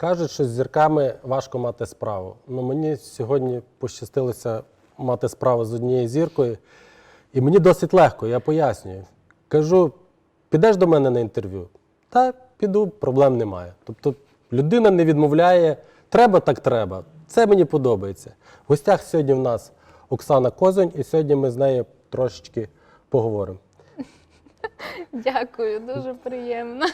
Кажуть, що з зірками важко мати справу. Ну, мені сьогодні пощастилося мати справу з однією зіркою, і мені досить легко, я пояснюю. Кажу, підеш до мене на інтерв'ю? Та піду, проблем немає. Тобто людина не відмовляє, треба так треба. Це мені подобається. В гостях сьогодні в нас Оксана Козонь, і сьогодні ми з нею трошечки поговоримо. Дякую, дуже приємно.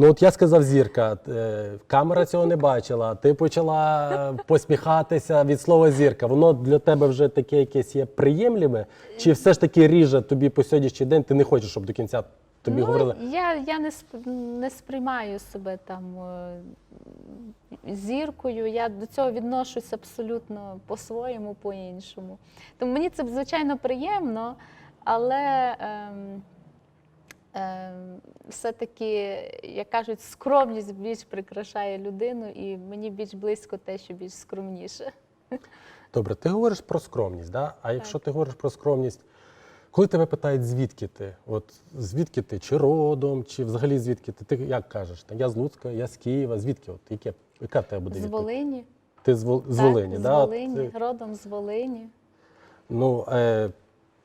Ну, от я сказав зірка, е, камера цього не бачила. Ти почала посміхатися від слова зірка. Воно для тебе вже таке якесь є приємліме? Чи все ж таки ріже тобі по сьогоднішній день? Ти не хочеш, щоб до кінця тобі ну, говорили? Я, я не, сп- не сприймаю себе там е, зіркою. Я до цього відношусь абсолютно по-своєму, по-іншому. Тому мені це звичайно приємно, але ем, все-таки, як кажуть, скромність більш прикрашає людину, і мені більш близько те, що більш скромніше. Добре, ти говориш про скромність, да? а якщо ти говориш про скромність, коли тебе питають, звідки ти? От звідки ти? Чи родом, чи взагалі звідки ти? Ти як кажеш? Я з Луцька, я з Києва. Звідки? От яке, яка в тебе буде З відповідь? Волині. Ти з, Вол... з Так, Волині, з да? Волині, Ти- родом з Волині. Ну, е,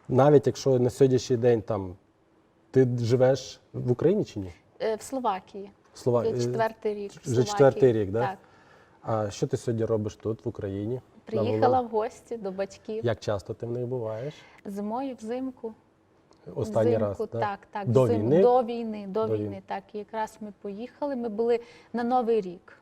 навіть якщо на сьогоднішній день там ти живеш в Україні чи ні? Е, В Словакії. Слова... Вже е, четвертий рік. в вже Словакії. четвертий рік, да? Так. А що ти сьогодні робиш тут, в Україні? На Приїхала в гості до батьків. Як часто ти в них буваєш? Зимою, взимку. Останній раз. взимку, да? так, так. До взимку, війни? До війни, до, До війни. війни. Так, і якраз ми поїхали. Ми були на Новий рік.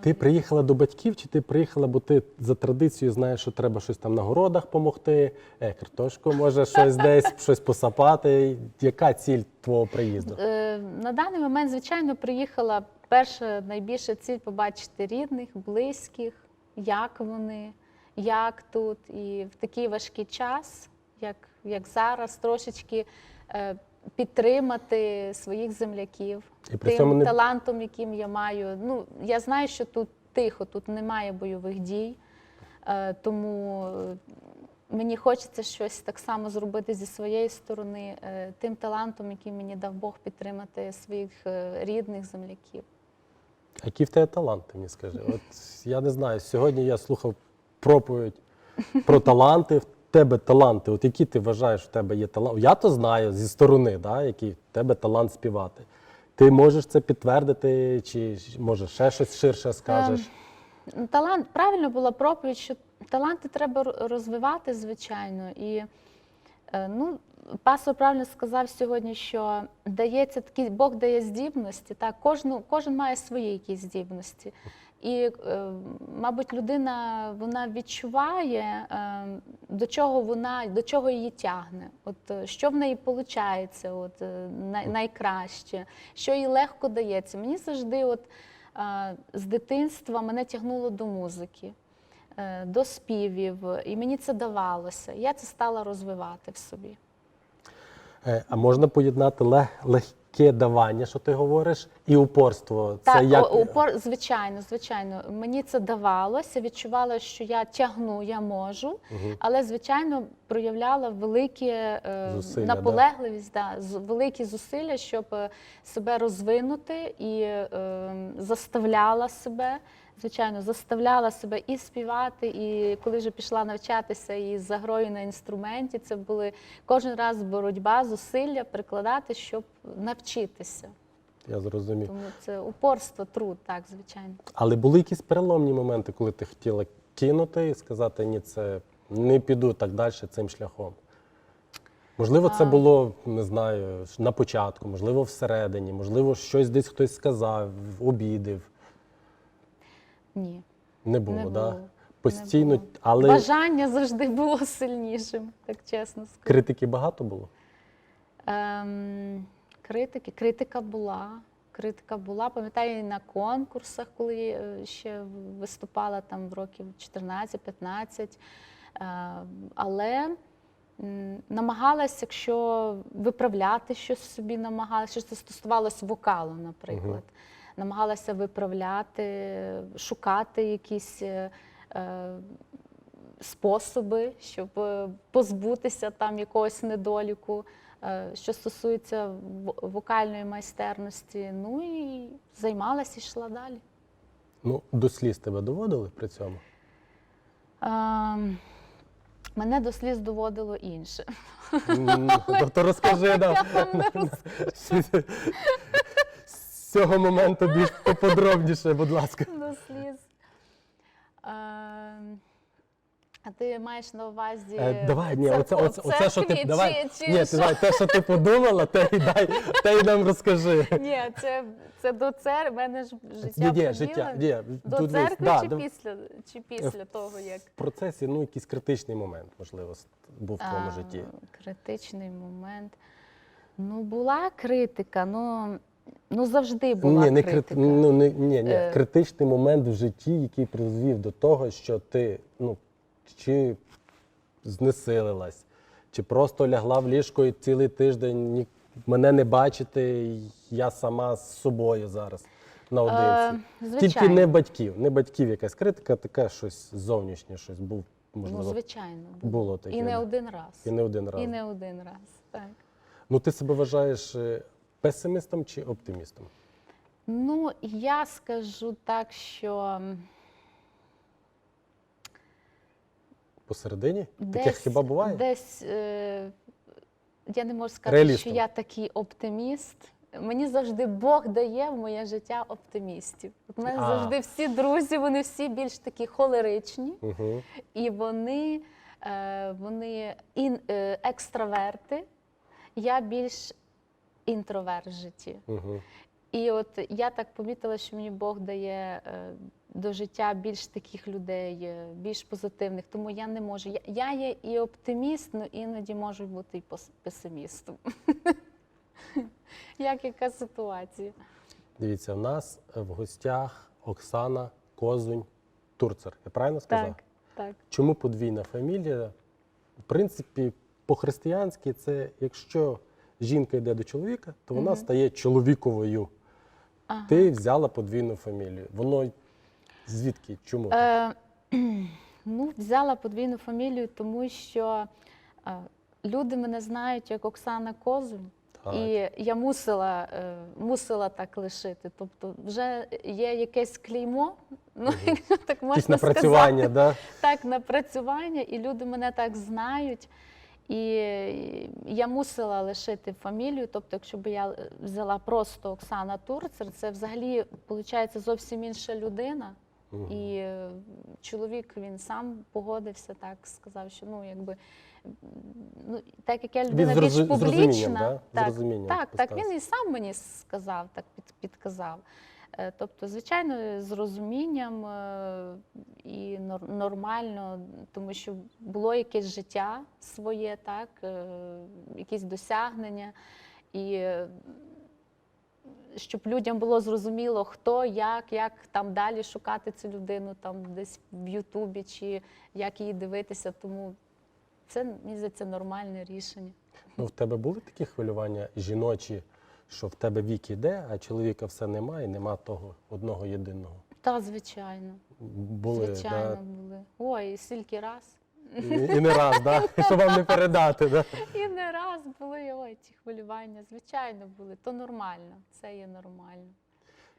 Ти приїхала до батьків, чи ти приїхала, бо ти за традицією знаєш, що треба щось там на городах допомогти, е, картошку може щось десь, щось посапати. Яка ціль твого приїзду? Е, На даний момент, звичайно, приїхала перша найбільша ціль побачити рідних, близьких, як вони, як тут. І в такий важкий час, як, як зараз, трошечки е, підтримати своїх земляків. І при тим цьому не- талантом, яким я маю. Ну, я знаю, що тут тихо, тут немає бойових дій, е, тому е, мені хочеться щось так само зробити зі своєї сторони, е, тим талантом, який мені дав Бог підтримати своїх е, рідних земляків. Які в тебе таланти, мені скажи? От я не знаю. Сьогодні я слухав проповідь про таланти. Тебе таланти. От які ти вважаєш, в тебе є талант? Я то знаю зі сторони, да, який в тебе талант співати. Ти можеш це підтвердити, чи може ще щось ширше скажеш? Ну, Талант правильно була проповідь, що таланти треба розвивати, звичайно. І е, ну, пастор правильно сказав сьогодні, що дається такі, Бог дає здібності. Так, кожну, кожен має свої якісь здібності. І, е, мабуть, людина вона відчуває, е, до чого вона до чого її тягне. От е, що в неї виходить, от найкраще, що їй легко дається. Мені завжди, от з дитинства, мене тягнуло до музики, до співів, і мені це давалося. Я це стала розвивати в собі. А можна поєднати лег- легке давання, що ти говориш, і упорство. Це Так, як упор, звичайно, звичайно. Мені це давалося, відчувала, що я тягну, я можу, але, звичайно, проявляла великі е, Зусилля, наполегливість, да? з- великі зусилля, щоб е, себе розвинути і е, заставляла себе. Звичайно, заставляла себе і співати, і коли вже пішла навчатися і за грою на інструменті, це були кожен раз боротьба, зусилля прикладати, щоб навчитися. я зрозумів. Тому це упорство, труд, так, звичайно. Але були якісь переломні моменти, коли ти хотіла кинути і сказати, ні, це не піду так далі цим шляхом. Можливо, це було, не знаю, на початку, можливо, всередині, можливо, щось десь хтось сказав, обідив. Ні. Не було, так? Да? не було. але Бажання завжди було сильнішим, так чесно скажу. критики багато було. Ем, критики, критика була. Критика була. Пам'ятаю, на конкурсах, коли е, ще виступала там в років 14-15. Е, але намагалась, якщо виправляти щось собі, намагалася, що це стосувалося вокалу, наприклад. Намагалася виправляти, шукати якісь. е, е, Способи, щоб е, позбутися там якогось недоліку. що стосується вокальної майстерності. Ну і займалася і йшла далі. Ну, до сліз тебе доводили при цьому? Ем, Мене до сліз доводило інше. М, То, то розкажи нам. Я вам не роз- З цього моменту більш поподробніше, будь ласка. до сліз. Ем, А ти маєш на увазі. Е, давай, ні, церкву- оце, оце, оце що ти давай, чи, чи ні, ти давай, те, що ти подумала, те й дай, те й нам розкажи. Ні, це, це до церкви. В мене ж життя Ні, ні, поділено. життя, ні, До тут церкви да, чи, до- після, чи після того, як в процесі, ну, якийсь критичний момент, можливо, був в твоєму житті. критичний момент. Ну, була критика, ну, ну завжди була Ні, не критика. крит... ну, не, ні, ні, Е. критичний момент в житті, який призвів до того, що ти ну, чи знесилилась, чи просто лягла в ліжко і цілий тиждень ні, мене не бачити, я сама з собою зараз наодинці. Е, Тільки не батьків, не батьків якась критика, таке щось зовнішнє, щось був, Ну, звичайно. було. було таке. І не один раз. І не один раз. І не один раз. Так. Ну, ти себе вважаєш е, песимістом чи оптимістом? Ну, я скажу так, що Посередині? десь, Таке хіба буває? Десь е, я не можу сказати, Реалістом. що я такий оптиміст. Мені завжди Бог дає в моє життя оптимістів. У мене А. завжди всі друзі, вони всі більш такі холеричні, Угу. і вони, е, вони ін, е, екстраверти. Я більш інтроверт в житті. Угу. І от я так помітила, що мені Бог дає е, до життя більш таких людей, е, більш позитивних. Тому я не можу. Я, є і оптиміст, але іноді можу бути і песимістом. Як яка ситуація? Дивіться, у нас в гостях Оксана Козунь Турцер. Я правильно сказав? Так, так. Чому подвійна фамілія? В принципі, по-християнськи, це якщо жінка йде до чоловіка, то вона Мгм. стає чоловіковою. Ага. Ти взяла подвійну фамілію. Воно звідки? Чому? Е, ну, взяла подвійну фамілію, тому що е, люди мене знають як Оксана Козунь. Так. І я мусила, е, мусила так лишити. Тобто вже є якесь клеймо, ну, якщо так можна напрацювання, сказати, да? так, напрацювання, і люди мене так знають. І я мусила лишити фамілію. Тобто, якщо б я взяла просто Оксана Турцер, це взагалі виходить зовсім інша людина. Мгм. І е, чоловік він сам погодився, так сказав, що ну якби ну так як я людина з більш розу- з публічна, да? Так, так він і сам мені сказав, так під, підказав. Е, Тобто, звичайно, з розумінням е, і нормально, тому що було якесь життя своє, так, е, якісь досягнення. І щоб людям було зрозуміло, хто, як, як там далі шукати цю людину, там десь в Ютубі, чи як її дивитися. Тому це мені здається нормальне рішення. Ну, в тебе були такі хвилювання жіночі, що в тебе вік іде, а чоловіка все немає, нема того одного єдиного. Та, звичайно, Були, звичайно, були. Ой, і стільки раз. І, і не раз, да? що вам не передати. Да? І не раз були ой, ці хвилювання. Звичайно, були. То нормально, це є нормально.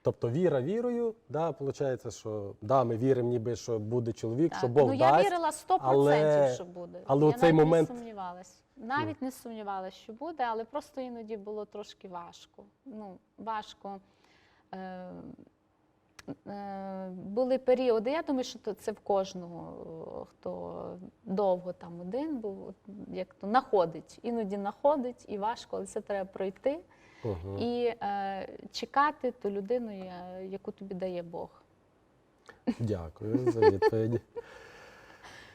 Тобто віра вірою, да, виходить, що да, ми віримо, ніби що буде чоловік, що Так. Бог ну, я дасть. вірила 100%, але- що буде. але я у цей навіть момент- не сумнівалась. Навіть не сумнівалась, що буде, але просто іноді було трошки важко. Ну, важко. Е, е, були періоди, я думаю, що це в кожного, хто довго там один був, як то находить. Іноді находить і важко, але це треба пройти Угу. і е, чекати ту людину, я- яку тобі дає Бог. Дякую за відповідь.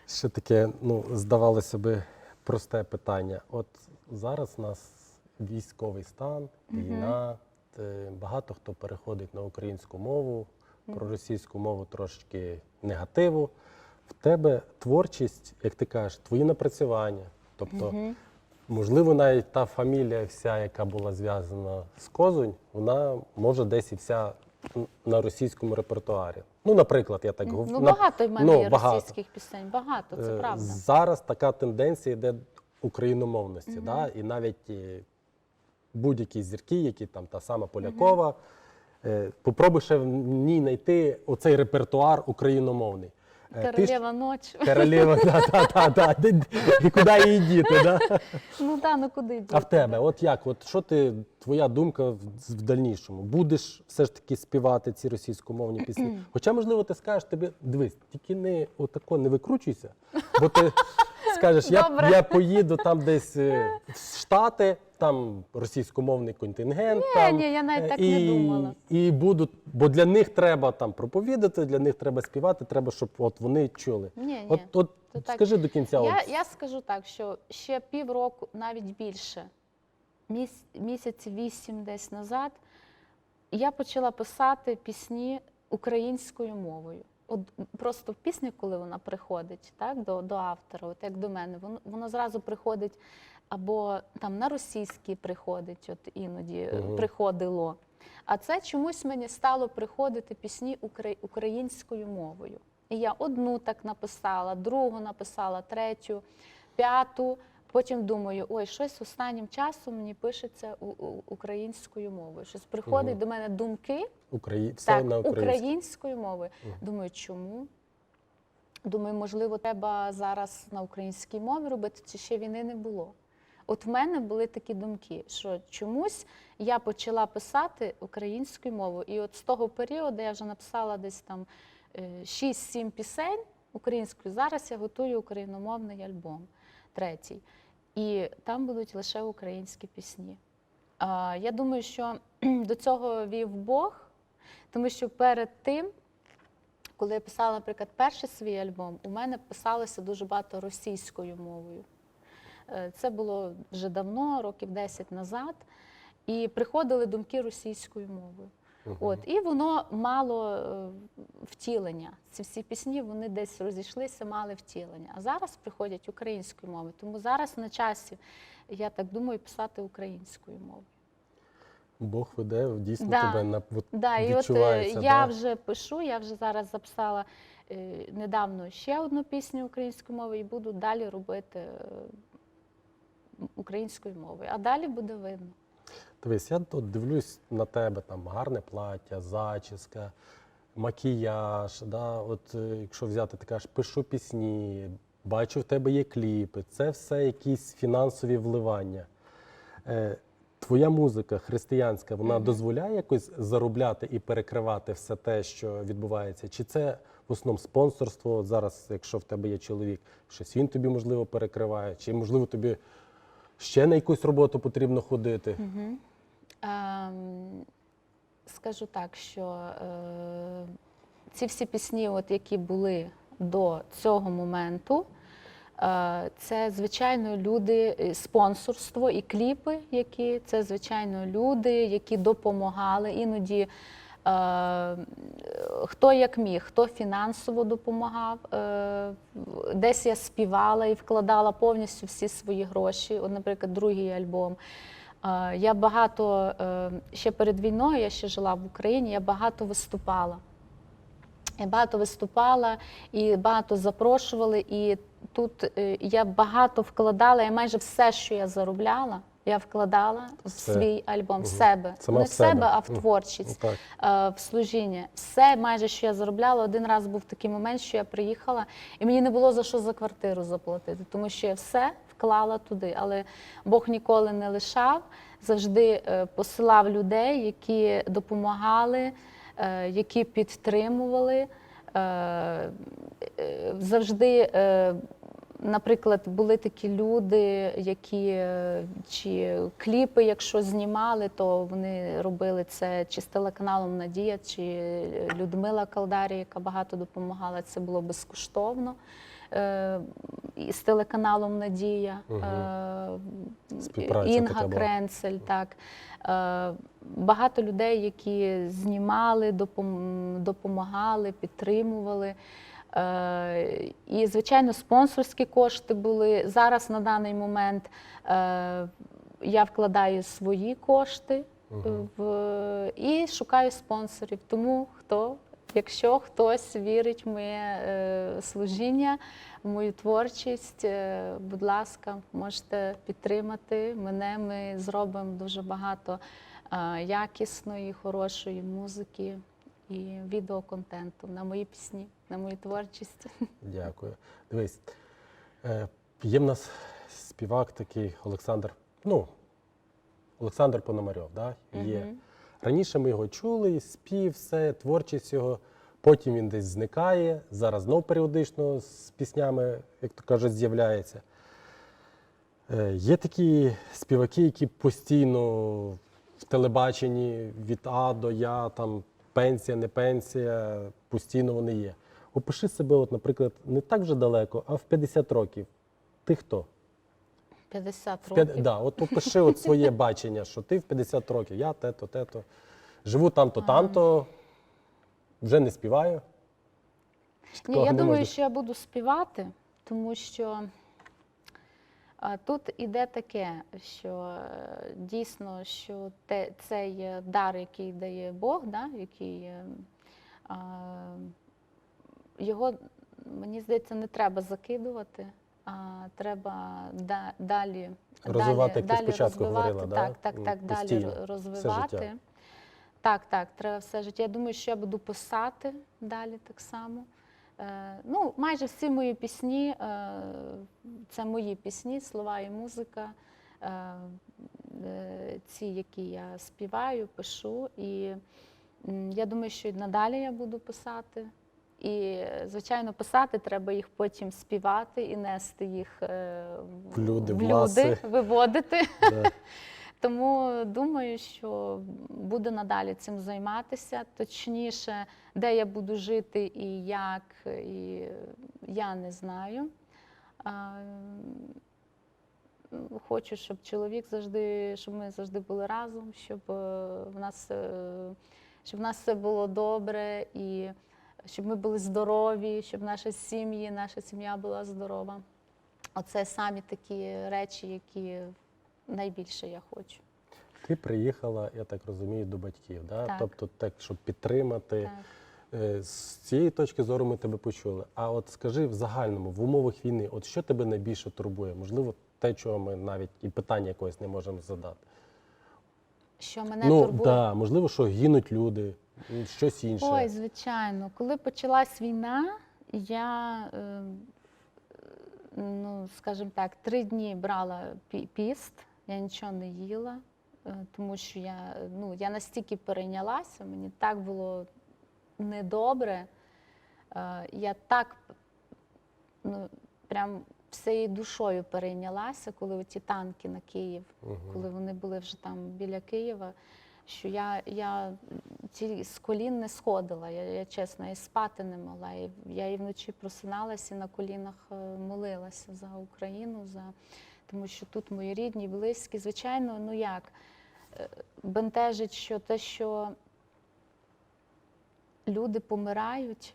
Ще таке, ну, здавалося би, просте питання. От зараз у нас військовий стан, війна, е, багато хто переходить на українську мову, про російську мову трошки негативу. В тебе творчість, як ти кажеш, твої напрацювання. Тобто, можливо, навіть та фамілія, вся, яка була зв'язана з Козунь, вона може десь і вся на російському репертуарі. Ну, наприклад, я так говорю. Ну, багато в мене ну, є багато. російських пісень, багато, це Е, правда. Зараз така тенденція йде україномовності. Да? І навіть е, будь-які зірки, які там та сама Полякова, угу. попробуй ще в ній знайти оцей репертуар україномовний. Е, Королева ночі. Королева, да, да, да, да. Де- де- І куди її діти, да? Ну да, ну куди діти? А в тебе, от як? От що ти, твоя думка в, в дальнішому? Будеш все ж таки співати ці російськомовні пісні? Хоча, можливо, ти скажеш тобі, дивись, тільки не отако не викручуйся, бо ти скажеш, я, Добре. я поїду там десь е, в Штати, там російськомовний контингент. там, ні, я навіть е, так не думала. І буду, бо для них треба там проповідати, для них треба співати, треба, щоб от вони чули. Ні, ні. От, от То так. скажи до кінця. Я, от, я скажу так, що ще півроку, навіть більше, міс, місяців вісім десь назад, я почала писати пісні українською мовою. От просто в пісні, коли вона приходить так, до, до автора, от як до мене, воно, воно зразу приходить або там на російській приходить, от іноді Мгм. приходило. А це чомусь мені стало приходити пісні українською мовою. І я одну так написала, другу написала, третю, п'яту. Потім думаю, ой, щось останнім часом мені пишеться українською мовою. Щось приходить Мгм. до мене думки, Украї... все так, на українською мовою. Думаю, чому? Думаю, можливо, треба зараз на українській мові робити, чи ще війни не було. От в мене були такі думки, що чомусь я почала писати українською мовою. І от з того періоду я вже написала десь там е, 6-7 пісень українською. Зараз я готую україномовний альбом, третій. І там будуть лише українські пісні. Я думаю, що до цього вів Бог, тому що перед тим, коли я писала, наприклад, перший свій альбом, у мене писалося дуже багато російською мовою. Е, Це було вже давно, років 10 назад, і приходили думки російською мовою. От, і воно мало е, втілення. Ці всі пісні вони десь розійшлися, мали втілення. А зараз приходять українською мовою. Тому зараз на часі, я так думаю, писати українською мовою. Бог веде дійсно Да. тебе на от, Да, і от е, відчувається. я вже пишу, я вже зараз записала е, недавно ще одну пісню українською мовою і буду далі робити е, українською мовою. А далі буде видно. Дивись, я тут дивлюсь на тебе, там гарне плаття, зачіска, макіяж. Да? От, е, якщо взяти, ти кажеш, пишу пісні, бачу, в тебе є кліпи. Це все якісь фінансові вливання. Е, твоя музика християнська, вона дозволяє якось заробляти і перекривати все те, що відбувається? Чи це в основному спонсорство? Зараз, якщо в тебе є чоловік, щось він тобі можливо перекриває, чи можливо тобі ще на якусь роботу потрібно ходити? Ем, скажу так, що е, ці всі пісні, от, які були до цього моменту, е, це, звичайно, люди, е, спонсорство і кліпи, які це, звичайно, люди, які допомагали. Іноді хто як міг, хто фінансово допомагав. Е, десь я співала і вкладала повністю всі свої гроші. От, наприклад, другий альбом. Е, Я багато е, ще перед війною, я ще жила в Україні, я багато виступала. Я багато виступала і багато запрошували. І тут е, я багато вкладала, я майже все, що я заробляла, я вкладала в Все. свій альбом, в себе. Сама Не в себе, себе. а в творчість, Так. е, в служіння. Все майже, що я заробляла. Один раз був такий момент, що я приїхала, і мені не було за що за квартиру заплатити, тому що я все вклала туди. Але Бог ніколи не лишав, завжди е, посилав людей, які допомагали, е, які підтримували. Завжди, наприклад, були такі люди, які е, чи кліпи, якщо знімали, то вони робили це чи з телеканалом Надія, чи Людмила Калдарі, яка багато допомагала. Це було безкоштовно. Е, І з телеканалом Надія. Е, Інга. Кренцель, так. Е, Багато людей, які знімали, допомагали, підтримували. Е, І, звичайно, спонсорські кошти були. Зараз на даний момент е, я вкладаю свої кошти в, і шукаю спонсорів. Тому хто Якщо хтось вірить в моє е, служіння, в мою творчість, е, будь ласка, можете підтримати мене. Ми зробимо дуже багато е, якісної, хорошої музики і відеоконтенту на мої пісні, на мою творчість. Дякую. Дивись, е, є в нас співак такий Олександр. Ну, Олександр Пономарьов, да? є. Мгм. Раніше ми його чули, спів, все, творчість його. Потім він десь зникає. Зараз знов періодично з піснями, як то кажуть, з'являється. Е, Є такі співаки, які постійно в телебаченні від А до Я, там пенсія, не пенсія, постійно вони є. Опиши себе, от, наприклад, не так вже далеко, а в 50 років. Ти хто? 50 В п'ят- років. Да, от опиши от своє бачення, що ти в 50 років, я тето, тето. Живу там-то, там-то, вже не співаю. Ні, такого я не думаю, можна? що я буду співати, тому що тут іде таке, що е, дійсно, що те, цей е, дар, який дає Бог, да, який, е, а, його, мені здається, не треба закидувати, а треба да, далі, Розвивати, як ти далі, спочатку розвивати, говорила, да? так, так, так, далі постійно, ро- все розвивати. життя. Так, так, треба все життя. Я думаю, що я буду писати далі так само. Е, ну, майже всі мої пісні е, це мої пісні, слова і музика. Е, ці, які я співаю, пишу. І я думаю, що і надалі я буду писати. І, звичайно, писати треба їх потім співати і нести їх В люди, в люди виводити. Да. Тому думаю, що буду надалі цим займатися. Точніше, де я буду жити і як, і я не знаю. Хочу, щоб чоловік завжди, щоб ми завжди були разом, щоб е, в нас, е, щоб в нас все було добре і щоб ми були здорові, щоб наші сім'ї, наша сім'я була здорова. Оце самі такі речі, які найбільше я хочу. Ти приїхала, я так розумію, до батьків. Да? Так. Тобто, так, щоб підтримати. Так. Е, З цієї точки зору ми тебе почули. А от скажи в загальному, в умовах війни, от що тебе найбільше турбує? Можливо, те, чого ми навіть і питання якогось не можемо задати. Що мене ну, турбує? да, можливо, що гинуть люди, щось інше. Ой, звичайно. Коли почалась війна, я, е, ну, скажімо так, три дні брала пі- піст, я нічого не їла, е, тому що я, ну, я настільки перейнялася, мені так було недобре. Е, Я так ну, прям всією душою перейнялася, коли ті танки на Київ, Мгм. коли вони були вже там біля Києва, що я, я ці з колін не сходила. Я, я чесно, і спати не могла. І я і вночі просиналася і на колінах е, молилася за Україну, за тому що тут мої рідні, близькі. Звичайно, ну як е, бентежить, що те, що люди помирають,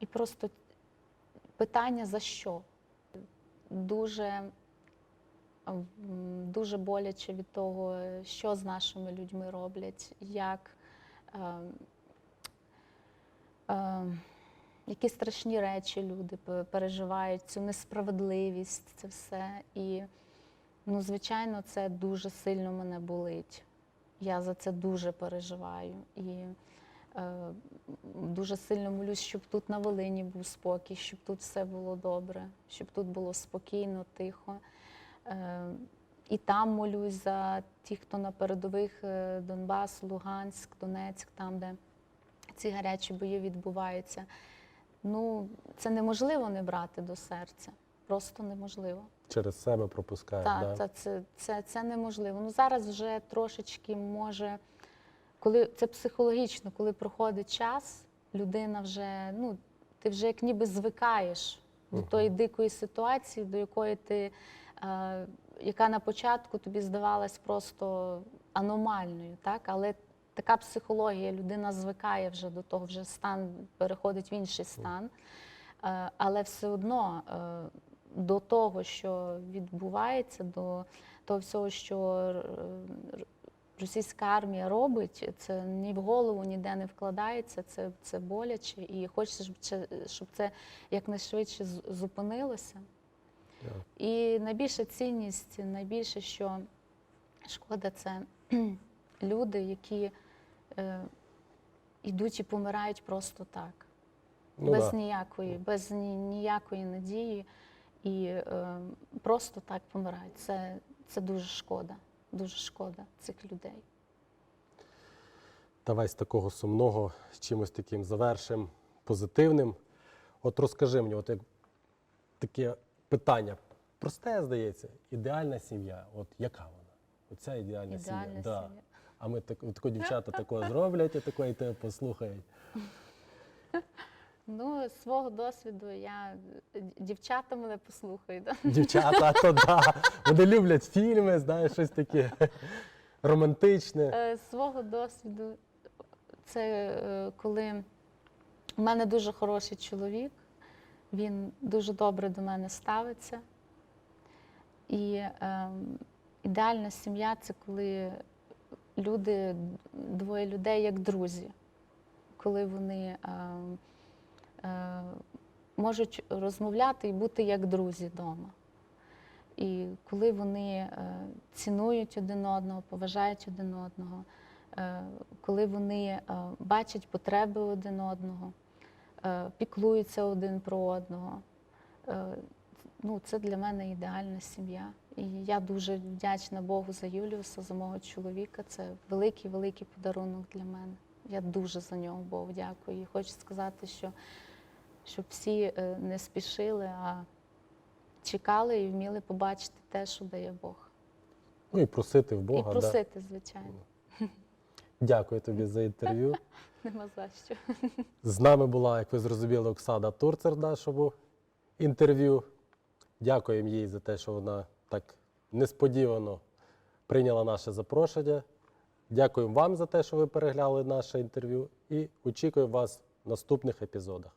і просто питання за що? Дуже, дуже боляче від того, що з нашими людьми роблять, як, е, е, які страшні речі люди переживають, цю несправедливість, це все. І, ну, звичайно, це дуже сильно мене болить. Я за це дуже переживаю. І е, дуже сильно молюсь, щоб тут на Волині був спокій, щоб тут все було добре, щоб тут було спокійно, тихо. Е, і там молюсь за тих, хто на передових е, Донбас, Луганськ, Донецьк, там, де ці гарячі бої відбуваються. Ну, це неможливо не брати до серця. Просто неможливо. Через себе пропускають. Так, да? та, це, це, це неможливо. Ну зараз вже трошечки може, коли це психологічно, коли проходить час, людина вже, ну, ти вже як ніби звикаєш до тої дикої ситуації, до якої ти, е, яка на початку тобі здавалась просто аномальною, так? але така психологія, людина звикає вже до того, вже стан переходить в інший стан. Е, Але все одно е, до того, що відбувається, до того всього, що російська армія робить, це ні в голову ніде не вкладається, це, це боляче, і хочеться, щоб це, якнайшвидше зупинилося. І найбільша цінність, найбільше, що шкода, це люди, які йдуть і помирають просто так, Ну, без да. ніякої, без ні, ніякої надії, і е, просто так помирають. Це, це дуже шкода, дуже шкода цих людей. Давай з такого сумного з чимось таким завершим, позитивним. От розкажи мені, от як таке питання. Просте, здається, ідеальна сім'я. От яка вона? Оця ідеальна, Ідеальна сім'я. Да. А ми так, тако дівчата такого зроблять, і тако і тебе послухають. Ну, з свого досвіду я дівчата мене послухають. Да? Дівчата, то да. Вони люблять фільми, знаєш, щось таке романтичне. Е, З свого досвіду, це е, коли у мене дуже хороший чоловік, він дуже добре до мене ставиться. І е, ідеальна сім'я це коли люди, двоє людей як друзі, коли вони е, е, можуть розмовляти і бути як друзі вдома. І коли вони е, цінують один одного, поважають один одного, е, коли вони е, бачать потреби один одного, е, піклуються один про одного, е, ну, це для мене ідеальна сім'я. І я дуже вдячна Богу за Юліуса, за мого чоловіка. Це великий, великий подарунок для мене. Я дуже за нього Богу дякую. І хочу сказати, що щоб всі е, не спішили, а чекали і вміли побачити те, що дає Бог. Ну і просити в Бога. і да. просити, звичайно. Дякую тобі за інтерв'ю. Нема за що. З нами була, як ви зрозуміли, Оксана Турцер нашому інтерв'ю. Дякуємо їй за те, що вона так несподівано прийняла наше запрошення. Дякуємо вам за те, що ви перегляли наше інтерв'ю, і очікуємо вас в наступних епізодах.